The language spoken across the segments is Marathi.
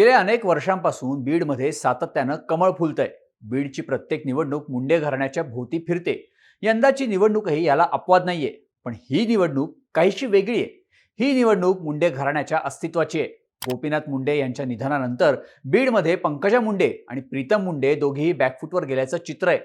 गेल्या अनेक वर्षांपासून बीडमध्ये सातत्यानं कमळ फुलतंय. बीडची प्रत्येक निवडणूक मुंडे घराण्याच्या भोवती फिरते. यंदाची निवडणूकही याला अपवाद नाहीये. पण ही निवडणूक काहीशी वेगळी आहे. ही निवडणूक मुंडे घराण्याच्या अस्तित्वाची आहे. गोपीनाथ मुंडे यांच्या निधनानंतर बीडमध्ये पंकजा मुंडे आणि प्रीतम मुंडे दोघेही बॅकफुटवर गेल्याचं चित्र आहे.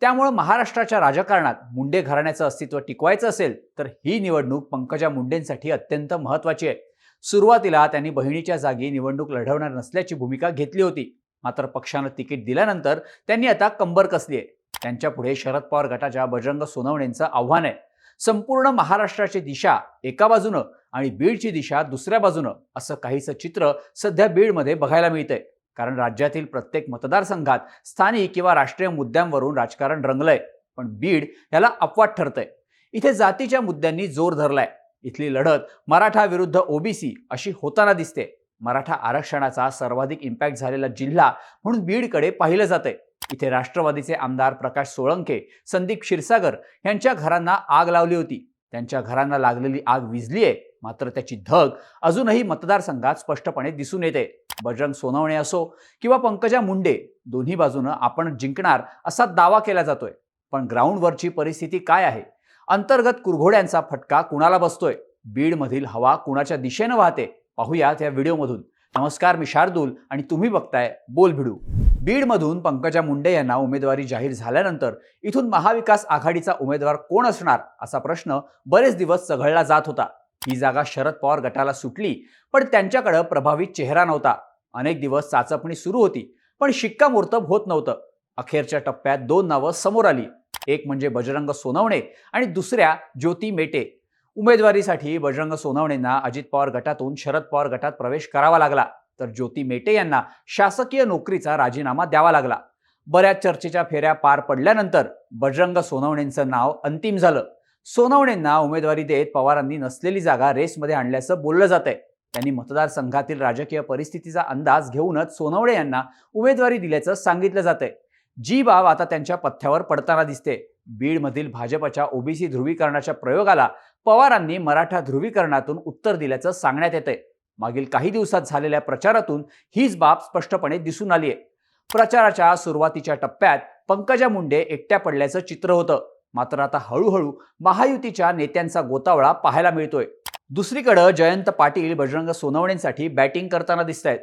त्यामुळं महाराष्ट्राच्या राजकारणात मुंडे घराण्याचं अस्तित्व टिकवायचं असेल तर ही निवडणूक पंकजा मुंडेंसाठी अत्यंत महत्त्वाची आहे. सुरुवातीला त्यांनी बहिणीच्या जागी निवडणूक लढवणार नसल्याची भूमिका घेतली होती. मात्र पक्षानं तिकीट दिल्यानंतर त्यांनी आता कंबर कसली आहे. त्यांच्या पुढे शरद पवार गटाच्या बजरंग सोनवणेंचं आव्हान आहे. संपूर्ण महाराष्ट्राची दिशा एका बाजूनं आणि बीडची दिशा दुसऱ्या बाजूनं असं काहीसं चित्र सध्या बीडमध्ये बघायला मिळतंय. कारण राज्यातील प्रत्येक मतदारसंघात स्थानिक किंवा राष्ट्रीय मुद्द्यांवरून राजकारण रंगलंय. पण बीड याला अपवाद ठरतंय. इथे जातीच्या मुद्द्यांनी जोर धरलाय. इथली लढत मराठा विरुद्ध ओबीसी अशी होताना दिसते. मराठा आरक्षणाचा सर्वाधिक इम्पॅक्ट झालेला जिल्हा म्हणून बीडकडे पाहिलं जातंय. इथे राष्ट्रवादीचे आमदार प्रकाश सोळंके संदीप क्षीरसागर यांच्या घरांना आग लावली होती. त्यांच्या घरांना लागलेली आग विझली आहे मात्र त्याची धग अजूनही मतदारसंघात स्पष्टपणे दिसून येते. बजरंग सोनवणे असो किंवा पंकजा मुंडे दोन्ही बाजूनं आपण जिंकणार असा दावा केला जातोय. पण ग्राउंडवरची परिस्थिती काय आहे? अंतर्गत कुरघोड्यांचा फटका कुणाला बसतोय? बीडमधील हवा कुणाच्या दिशेनं वाहते? पाहूयात या व्हिडिओमधून. नमस्कार मी शार्दूल आणि तुम्ही बघताय बोल भिडू. बीडमधून पंकजा मुंडे यांना उमेदवारी जाहीर झाल्यानंतर इथून महाविकास आघाडीचा उमेदवार कोण असणार? असा प्रश्न बरेच दिवस चघळला जात होता. ही जागा शरद पवार गटाला सुटली पण त्यांच्याकडं प्रभावी चेहरा नव्हता. अनेक दिवस चाचपणी सुरू होती पण शिक्कामोर्तब होत नव्हतं. अखेरच्या टप्प्यात दोन नावं समोर आली. एक म्हणजे बजरंग सोनवणे आणि दुसऱ्या ज्योती मेटे. उमेदवारीसाठी बजरंग सोनवणेंना अजित पवार गटातून शरद पवार गटात प्रवेश करावा लागला. तर ज्योती मेटे यांना शासकीय नोकरीचा राजीनामा द्यावा लागला. बऱ्याच चर्चेच्या फेऱ्या पार पडल्यानंतर बजरंग सोनवणेंचं नाव अंतिम झालं. सोनवणेंना उमेदवारी देत पवारांनी नसलेली जागा रेसमध्ये आणल्याचं बोललं जात आहे त्यांनी मतदारसंघातील राजकीय परिस्थितीचा अंदाज घेऊनच सोनवणे यांना उमेदवारी दिल्याचं सांगितलं जात आहे जी बाब आता त्यांच्या पथ्यावर पडताना दिसते. बीडमधील भाजपच्या ओबीसी ध्रुवीकरणाच्या प्रयोगाला पवारांनी मराठा ध्रुवीकरणातून उत्तर दिल्याचं सांगण्यात येतंय. मागील काही दिवसात झालेल्या प्रचारातून हीच बाब स्पष्टपणे दिसून आली आहे प्रचाराच्या सुरुवातीच्या टप्प्यात पंकजा मुंडे एकट्या पडल्याचं चित्र होतं. मात्र आता हळूहळू महायुतीच्या नेत्यांचा गोतावळा पाहायला मिळतोय. दुसरीकडं जयंत पाटील बजरंग सोनवणेंसाठी बॅटिंग करताना दिसत आहेत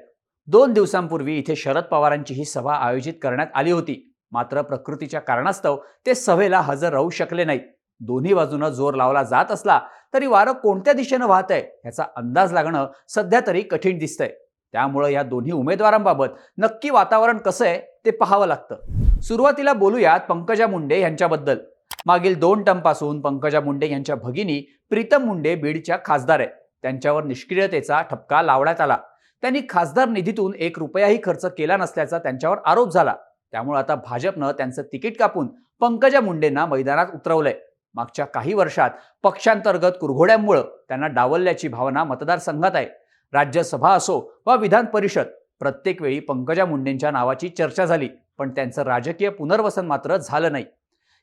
दोन दिवसांपूर्वी इथे शरद पवारांची ही सभा आयोजित करण्यात आली होती. मात्र प्रकृतीच्या कारणास्तव ते सभेला हजर राहू शकले नाहीत दोन्ही बाजूनं जोर लावला जात असला तरी वारं कोणत्या दिशेनं वाहत आहे याचा अंदाज लागणं सध्या तरी कठीण दिसतंय. त्यामुळं या दोन्ही उमेदवारांबाबत नक्की वातावरण कसं आहे ते पाहावं लागतं. सुरुवातीला बोलूयात पंकजा मुंडे यांच्याबद्दल. मागील दोन टर्मपासून पंकजा मुंडे यांच्या भगिनी प्रीतम मुंडे बीडच्या खासदार आहेत. त्यांच्यावर निष्क्रियतेचा ठपका लावण्यात आला. त्यांनी खासदार निधीतून एक रुपयाही खर्च केला नसल्याचा त्यांच्यावर आरोप झाला. त्यामुळे आता भाजपनं त्यांचं तिकीट कापून पंकजा मुंडेंना मैदानात उतरवलंय. मागच्या काही वर्षात पक्षांतर्गत कुरघोड्यांमुळं त्यांना डावलल्याची भावना मतदारसंघात आहे. राज्यसभा असो वा विधान परिषद प्रत्येक वेळी पंकजा मुंडेंच्या नावाची चर्चा झाली पण त्यांचं राजकीय पुनर्वसन मात्र झालं नाही.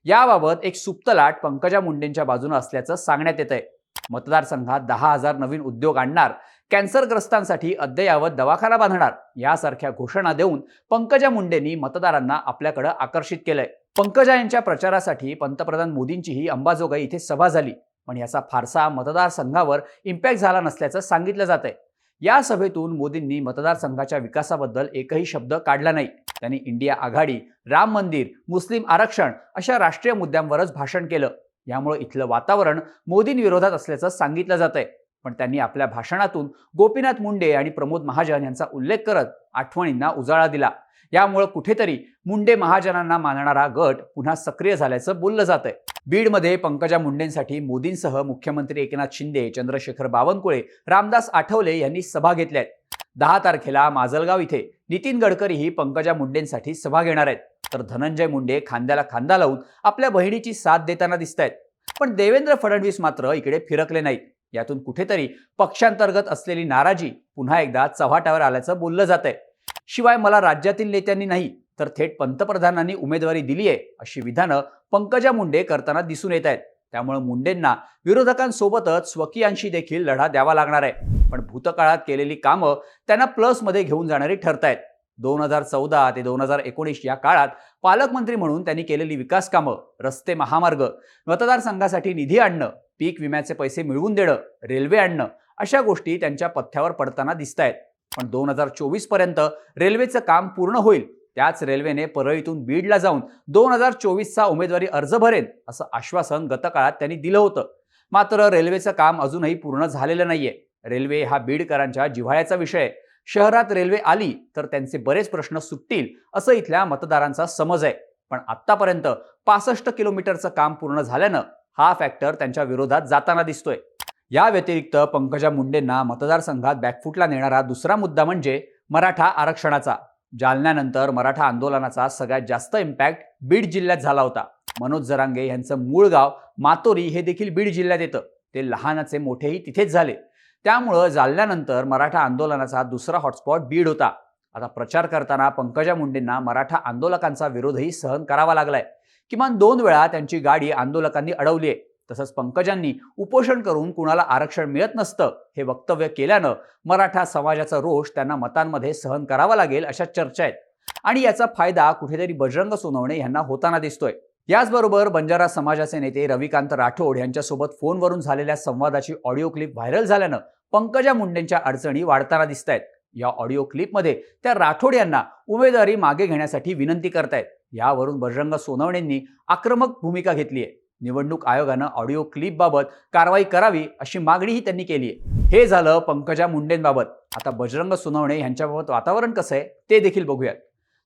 याबाबत एक सुप्त लाट पंकजा मुंडेंच्या बाजूने असल्याचं सांगण्यात येत आहे मतदारसंघात दहा हजार नवीन उद्योग आणणार कॅन्सरग्रस्तांसाठी अद्ययावत दवाखाना बांधणार यासारख्या घोषणा देऊन पंकजा मुंडेंनी मतदारांना आपल्याकडे आकर्षित केलंय. पंकजा यांच्या प्रचारासाठी पंतप्रधान मोदींचीही अंबाजोगाई इथे सभा झाली. पण याचा फारसा मतदारसंघावर इम्पॅक्ट झाला नसल्याचं सांगितलं जात आहे या सभेतून मोदींनी मतदारसंघाच्या विकासाबद्दल एकही शब्द काढला नाही. त्यांनी इंडिया आघाडी राम मंदिर मुस्लिम आरक्षण अशा राष्ट्रीय मुद्द्यांवरच भाषण केलं. यामुळे इथलं वातावरण मोदींविरोधात असल्याचं सांगितलं जात आहे पण त्यांनी आपल्या भाषणातून गोपीनाथ मुंडे आणि प्रमोद महाजन यांचा उल्लेख करत आठवणींना उजाळा दिला. यामुळे कुठेतरी मुंडे महाजनांना मानणारा गट पुन्हा सक्रिय झाल्याचं बोललं जात आहे बीडमध्ये पंकजा मुंडेंसाठी मोदींसह मुख्यमंत्री एकनाथ शिंदे चंद्रशेखर बावनकुळे रामदास आठवले यांनी सभा घेतल्या आहेत दहा तारखेला माजलगाव इथे नितीन गडकरीही पंकजा मुंडेंसाठी सभा घेणार आहेत. तर धनंजय मुंडे खांद्याला खांदा लावून आपल्या बहिणीची साथ देताना दिसत आहेत पण देवेंद्र फडणवीस मात्र इकडे फिरकले नाहीत. यातून कुठेतरी पक्षांतर्गत असलेली नाराजी पुन्हा एकदा चव्हाट्यावर आल्याचं बोललं जात आहे शिवाय मला राज्यातील नेत्यांनी नाही तर थेट पंतप्रधानांनी उमेदवारी दिली आहे अशी विधानं पंकजा मुंडे करताना दिसून येत आहेत. त्यामुळे मुंडेंना विरोधकांसोबतच स्वकीयांशी देखील लढा द्यावा लागणार आहे. पण भूतकाळात केलेली कामं त्यांना प्लसमध्ये घेऊन जाणारी ठरतायत. दोन हजार चौदा ते दोन हजार एकोणीस या काळात पालकमंत्री म्हणून त्यांनी केलेली विकास कामं रस्ते महामार्ग मतदारसंघासाठी निधी आणणं पीक विम्याचे पैसे मिळवून देणं रेल्वे आणणं अशा गोष्टी त्यांच्या पथ्यावर पडताना दिसत आहेत पण दोन हजार चोवीसपर्यंत रेल्वेचं काम पूर्ण होईल त्याच रेल्वेने परळीतून बीडला जाऊन दोन हजार चोवीसचा उमेदवारी अर्ज भरेन असं आश्वासन गतकाळात त्यांनी दिलं होतं. मात्र रेल्वेचं काम अजूनही पूर्ण झालेलं नाहीये. रेल्वे हा बीडकरांच्या जिव्हाळ्याचा विषय आहे. शहरात रेल्वे आली तर त्यांचे बरेच प्रश्न सुटतील असं इथल्या मतदारांचा समज आहे. पण आत्तापर्यंत पासष्ट किलोमीटरचं काम पूर्ण झाल्यानं हा फॅक्टर त्यांच्या विरोधात जाताना दिसतोय. या व्यतिरिक्त पंकजा मुंडेंना मतदारसंघात बॅकफुटला नेणारा दुसरा मुद्दा म्हणजे मराठा आरक्षणाचा. जालन्यानंतर मराठा आंदोलनाचा सगळ्यात जास्त इम्पॅक्ट बीड जिल्ह्यात झाला होता. मनोज जरांगे यांचं मूळ गाव मातोरी हे देखील बीड जिल्ह्यात येतं. ते लहानाचे मोठेही तिथेच झाले. त्यामुळं जालन्यानंतर मराठा आंदोलनाचा दुसरा हॉटस्पॉट बीड होता. आता प्रचार करताना पंकजा मुंडेंना मराठा आंदोलकांचा विरोधही सहन करावा लागलाय. किमान दोन वेळा त्यांची गाडी आंदोलकांनी अडवली आहे. तसंच पंकजांनी उपोषण करून कुणाला आरक्षण मिळत नसतं हे वक्तव्य केल्यानं मराठा समाजाचा रोष त्यांना मतांमध्ये सहन करावा लागेल अशा चर्चा आहेत. आणि याचा फायदा कुठेतरी बजरंग सोनवणे यांना होताना दिसतोय. याचबरोबर बंजारा समाजाचे नेते रविकांत राठोड यांच्यासोबत फोनवरून झालेल्या संवादाची ऑडिओ क्लिप व्हायरल झाल्यानं पंकजा मुंडेंच्या अडचणी वाढताना दिसत आहेत या ऑडिओ क्लिपमध्ये त्या राठोड यांना उमेदवारी मागे घेण्यासाठी विनंती करतायत. यावरून बजरंग सोनवणेंनी आक्रमक भूमिका घेतली आहे निवडणूक आयोगानं ऑडिओ क्लिपबाबत कारवाई करावी अशी मागणीही त्यांनी केली आहे. हे झालं पंकजा मुंडेंबाबत. आता बजरंग सोनवणे यांच्याबाबत वातावरण कसं आहे ते देखील बघूयात.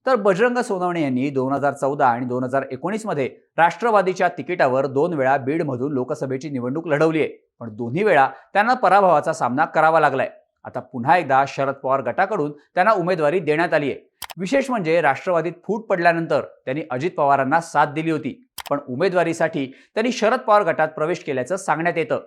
तर बजरंग सोनवणे यांनी दोन हजार चौदा आणि दोन हजार एकोणीसमध्ये राष्ट्रवादीच्या तिकिटावर दोन वेळा बीडमधून लोकसभेची निवडणूक लढवली आहे. पण दोन्ही वेळा त्यांना पराभवाचा सामना करावा लागलाय. आता पुन्हा एकदा शरद पवार गटाकडून त्यांना उमेदवारी देण्यात आली आहे विशेष म्हणजे राष्ट्रवादीत फूट पडल्यानंतर त्यांनी अजित पवारांना साथ दिली होती. पण उमेदवारीसाठी त्यांनी शरद पवार गटात प्रवेश केल्याचं सांगण्यात येतं.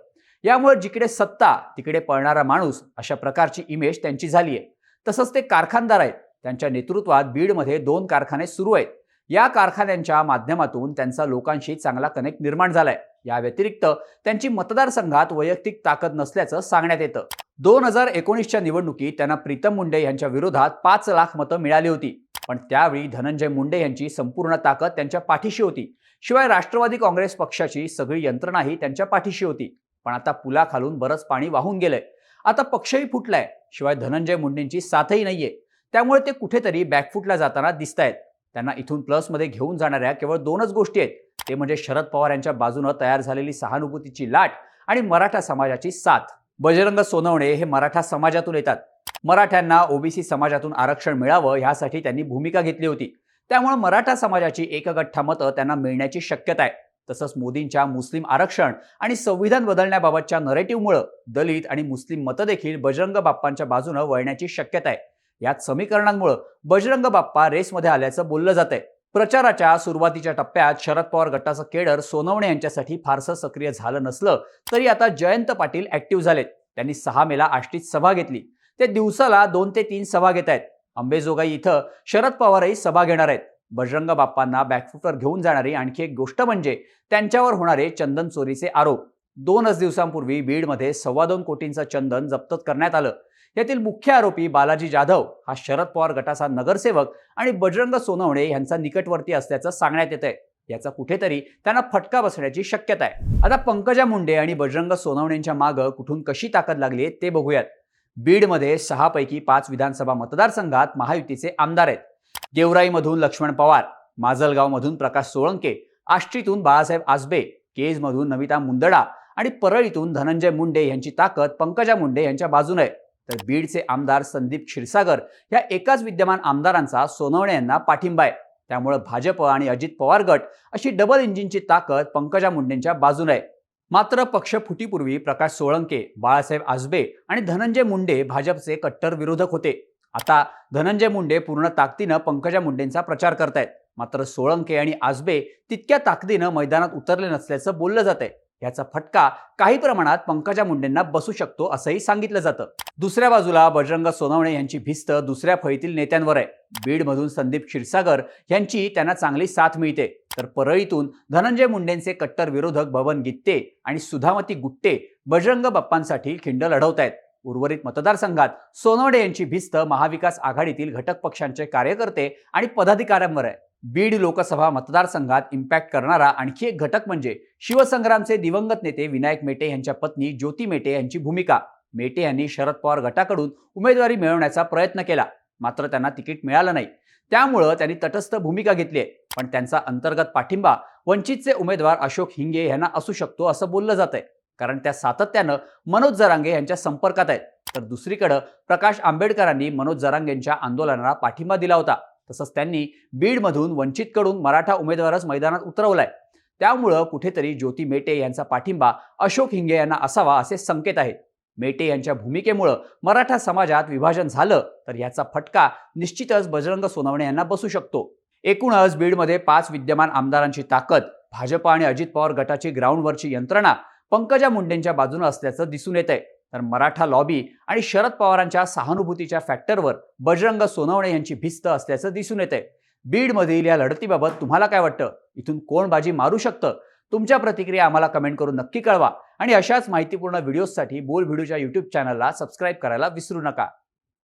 यामुळे जिकडे सत्ता तिकडे पळणारा माणूस अशा प्रकारची इमेज त्यांची झाली आहे तसंच ते कारखानदार आहेत. त्यांच्या नेतृत्वात बीडमध्ये दोन कारखाने सुरू आहेत. या कारखान्यांच्या माध्यमातून त्यांचा लोकांशी चांगला कनेक्ट निर्माण झालाय. या व्यतिरिक्त त्यांची मतदारसंघात वैयक्तिक ताकद नसल्याचं सांगण्यात येतं. दोन हजार एकोणीसच्या निवडणुकीत त्यांना प्रीतम मुंडे यांच्या विरोधात पाच लाख मतं मिळाली होती. पण त्यावेळी धनंजय मुंडे यांची संपूर्ण ताकद त्यांच्या पाठीशी होती. शिवाय राष्ट्रवादी काँग्रेस पक्षाची सगळी यंत्रणाही त्यांच्या पाठीशी होती. पण आता पुलाखालून बरंच पाणी वाहून गेलंय. आता पक्षही फुटलाय. शिवाय धनंजय मुंडेंची साथही नाहीये. त्यामुळे ते कुठेतरी बॅकफुटला जाताना दिसत आहेत त्यांना इथून प्लसमध्ये घेऊन जाणाऱ्या केवळ दोनच गोष्टी आहेत. ते म्हणजे शरद पवार यांच्या बाजूनं तयार झालेली सहानुभूतीची लाट आणि मराठा समाजाची साथ. बजरंग सोनवणे हे मराठा समाजातून येतात. मराठ्यांना ओबीसी समाजातून आरक्षण मिळावं ह्यासाठी त्यांनी भूमिका घेतली होती. त्यामुळे मराठा समाजाची एकगठ्ठा मतं त्यांना मिळण्याची शक्यता आहे. तसंच मोदींच्या मुस्लिम आरक्षण आणि संविधान बदलण्याबाबतच्या नरेटिव्हमुळं दलित आणि मुस्लिम मतं देखील बजरंग बाप्पांच्या बाजूनं वळण्याची शक्यता आहे. याच समीकरणांमुळे बजरंग बाप्पा रेसमध्ये आल्याचं बोललं जात आहे प्रचाराच्या सुरुवातीच्या टप्प्यात शरद पवार गटाचं केडर सोनवणे यांच्यासाठी फारसं सक्रिय झालं नसलं तरी आता जयंत पाटील ऍक्टिव्ह झालेत. त्यांनी सहा मेला आष्टीत सभा घेतली. ते दिवसाला दोन ते तीन सभा घेत आहेत. अंबेजोगाई इथं शरद पवारही सभा घेणार आहेत. बजरंग बाप्पांना बॅकफुटवर घेऊन जाणारी आणखी एक गोष्ट म्हणजे त्यांच्यावर होणारे चंदन चोरीचे आरोप. दोनच दिवसांपूर्वी बीडमध्ये सव्वा दोन कोटींचं चंदन जप्त करण्यात आलं. यातील मुख्य आरोपी बालाजी जाधव हा शरद पवार गटाचा नगरसेवक आणि बजरंग सोनवणे यांचा निकटवर्ती असल्याचं सांगण्यात येत आहे याचा कुठेतरी त्यांना फटका बसण्याची शक्यता आहे. आता पंकजा मुंडे आणि बजरंग सोनवणेंच्या मागं कुठून कशी ताकद लागली आहे ते बघूयात. बीडमध्ये सहापैकी पाच विधानसभा मतदारसंघात महायुतीचे आमदार आहेत. गेवराईमधून लक्ष्मण पवार माजलगावमधून प्रकाश सोळंके आष्टीतून बाळासाहेब आसबे केजमधून नमिता मुंदडा आणि परळीतून धनंजय मुंडे यांची ताकद पंकजा मुंडे यांच्या बाजूने आहे. तर बीडचे आमदार संदीप क्षीरसागर या एकाच विद्यमान आमदारांचा सोनवणे यांना पाठिंबा आहे. त्यामुळे भाजप आणि अजित पवार गट अशी डबल इंजिनची ताकद पंकजा मुंडेंच्या बाजूने आहे. मात्र पक्ष फुटीपूर्वी प्रकाश सोळंके बाळासाहेब आजबे आणि धनंजय मुंडे भाजपचे कट्टर विरोधक होते. आता धनंजय मुंडे पूर्ण ताकदीनं पंकजा मुंडेंचा प्रचार करतायत. मात्र सोळंके आणि आजबे तितक्या ताकदीनं मैदानात उतरले नसल्याचं बोललं जात आहे याचा फटका काही प्रमाणात पंकजा मुंडेंना बसू शकतो असंही सांगितलं जातं. दुसऱ्या बाजूला बजरंग सोनवणे यांची भिस्त दुसऱ्या फळीतील नेत्यांवर आहे. बीडमधून संदीप क्षीरसागर यांची त्यांना चांगली साथ मिळते. तर परळीतून धनंजय मुंडेंचे कट्टर विरोधक भवन गित्ते आणि सुधामती गुट्टे बजरंग बाप्पांसाठी खिंड लढवत आहेत. उर्वरित मतदारसंघात सोनवणे यांची भिस्त महाविकास आघाडीतील घटक पक्षांचे कार्यकर्ते आणि पदाधिकाऱ्यांवर आहे. बीड लोकसभा मतदारसंघात इम्पॅक्ट करणारा आणखी एक घटक म्हणजे शिवसंग्रामचे दिवंगत नेते विनायक मेटे यांच्या पत्नी ज्योती मेटे यांची भूमिका. मेटे यांनी शरद पवार गटाकडून उमेदवारी मिळवण्याचा प्रयत्न केला. मात्र त्यांना तिकीट मिळालं नाही. त्यामुळं त्यांनी तटस्थ भूमिका घेतली आहे. पण त्यांचा अंतर्गत पाठिंबा वंचितचे उमेदवार अशोक हिंगे यांना असू शकतो असं बोललं जात आहे. कारण त्या सातत्यानं मनोज जरांगे यांच्या संपर्कात आहेत. तर दुसरीकडं प्रकाश आंबेडकरांनी मनोज जरांगेंच्या आंदोलनाला पाठिंबा दिला होता. तसंच त्यांनी बीडमधून वंचितकडून मराठा उमेदवारच मैदानात उतरवलाय. त्यामुळं कुठेतरी ज्योती मेटे यांचा पाठिंबा अशोक हिंगे यांना असावा असे संकेत आहेत. मेटे यांच्या भूमिकेमुळं मराठा समाजात विभाजन झालं तर याचा फटका निश्चितच बजरंग सोनवणे यांना बसू शकतो. एकूणच बीडमध्ये पाच विद्यमान आमदारांची ताकद भाजप आणि अजित पवार गटाची ग्राउंडवरची यंत्रणा पंकजा मुंडेंच्या बाजूने असल्याचं दिसून येत आहे तर मराठा लॉबी आणि शरद पवारांच्या सहानुभूतीच्या फॅक्टरवर बजरंग सोनवणे यांची भिस्त असल्याचं दिसून येते बीडमधील या लढतीबाबत तुम्हाला काय वाटतं? इथून कोण बाजी मारू शकतं? तुमच्या प्रतिक्रिया आम्हाला कमेंट करून नक्की कळवा. आणि अशाच माहितीपूर्ण व्हिडिओजसाठी बोल व्हिडिओच्या यूट्यूब चॅनलला सबस्क्राईब करायला विसरू नका.